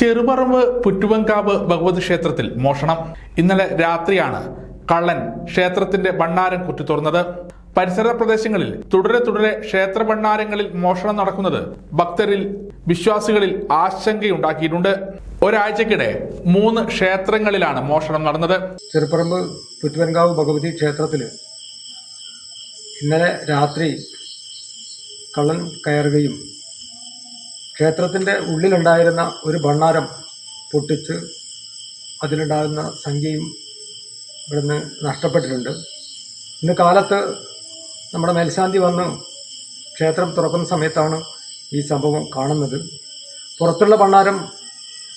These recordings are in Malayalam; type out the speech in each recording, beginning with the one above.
ചെറുപറമ്പ് പുറ്റുവങ്കാവ് ഭഗവതി ക്ഷേത്രത്തിൽ മോഷണം. ഇന്നലെ രാത്രിയാണ് കള്ളൻ ക്ഷേത്രത്തിന്റെ ഭണ്ണാരം കുറ്റി തുറന്നത്. പരിസര പ്രദേശങ്ങളിൽ തുടരെ തുടരെ ക്ഷേത്ര ഭണ്ണാരങ്ങളിൽ മോഷണം നടക്കുന്നത് ഭക്തരിൽ വിശ്വാസികളിൽ ആശങ്കയുണ്ടാക്കിയിട്ടുണ്ട്. ഒരാഴ്ചക്കിടെ മൂന്ന് ക്ഷേത്രങ്ങളിലാണ് മോഷണം നടന്നത്. ചെറുപറമ്പ് പുറ്റുവൻകാവ് ഭഗവതി ക്ഷേത്രത്തിൽ ഇന്നലെ രാത്രി കള്ളൻ കയറുകയും ക്ഷേത്രത്തിന്റെ ഉള്ളിലുണ്ടായിരുന്ന ഒരു ഭണ്ണാരം പൊട്ടിച്ച് അതിലുണ്ടാകുന്ന സംഖ്യയും ഇവിടുന്ന് നഷ്ടപ്പെട്ടിട്ടുണ്ട്. ഇന്ന് കാലത്ത് നമ്മുടെ മേൽശാന്തി വന്ന് ക്ഷേത്രം തുറക്കുന്ന സമയത്താണ് ഈ സംഭവം കാണുന്നത്. പുറത്തുള്ള ഭണ്ണാരം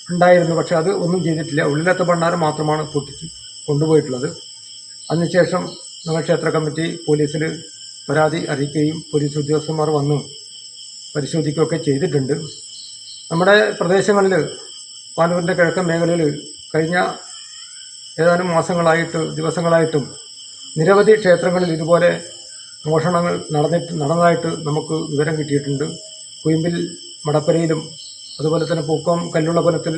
ഉണ്ടായിരുന്നു പക്ഷേ അത് ഒന്നും ചെയ്തിട്ടില്ല. ഉള്ളിലത്തെ ഭണ്ണാരം മാത്രമാണ് പൊട്ടിച്ച് കൊണ്ടുപോയിട്ടുള്ളത്. അതിനുശേഷം നമ്മുടെ ക്ഷേത്ര കമ്മിറ്റി പോലീസിൽ പരാതി അറിയിക്കുകയും പോലീസ് ഉദ്യോഗസ്ഥന്മാർ വന്ന്. പരിശോധിക്കുകയൊക്കെ ചെയ്തിട്ടുണ്ട്. നമ്മുടെ പ്രദേശങ്ങളിൽ പാനൂരിന്റെ കിഴക്കൻ മേഖലയിൽ കഴിഞ്ഞ ഏതാനും മാസങ്ങളായിട്ട് ദിവസങ്ങളായിട്ടും നിരവധി ക്ഷേത്രങ്ങളിൽ ഇതുപോലെ മോഷണങ്ങൾ നടന്നിട്ട് നടന്നതായിട്ട് നമുക്ക് വിവരം കിട്ടിയിട്ടുണ്ട്. കുയിമ്പിൽ മടപ്പരയിലും അതുപോലെ തന്നെ പൂക്കം കല്ലുള്ളപുരത്തിൽ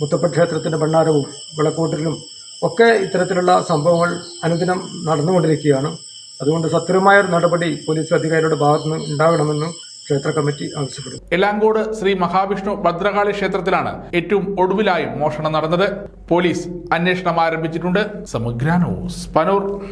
മുത്തപ്പ ക്ഷേത്രത്തിന്റെ ഭണ്ണാരവും വിളക്കൂട്ടിലും ഒക്കെ ഇത്തരത്തിലുള്ള സംഭവങ്ങൾ അനുദിനം നടന്നുകൊണ്ടിരിക്കുകയാണ്. അതുകൊണ്ട് സത്യമായ നടപടി പോലീസ് അധികാരിയുടെ ഭാഗത്തുനിന്ന് ഉണ്ടാകണമെന്ന് ക്ഷേത്ര കമ്മിറ്റി ആവശ്യപ്പെടും എലാങ്കോട് ശ്രീ മഹാവിഷ്ണു ഭദ്രകാളി ക്ഷേത്രത്തിലാണ് ഏറ്റവും ഒടുവിലായും മോഷണം നടന്നത്. പോലീസ് അന്വേഷണം ആരംഭിച്ചിട്ടുണ്ട്. സമഗ്ര ന്യൂസ് പനൂർ.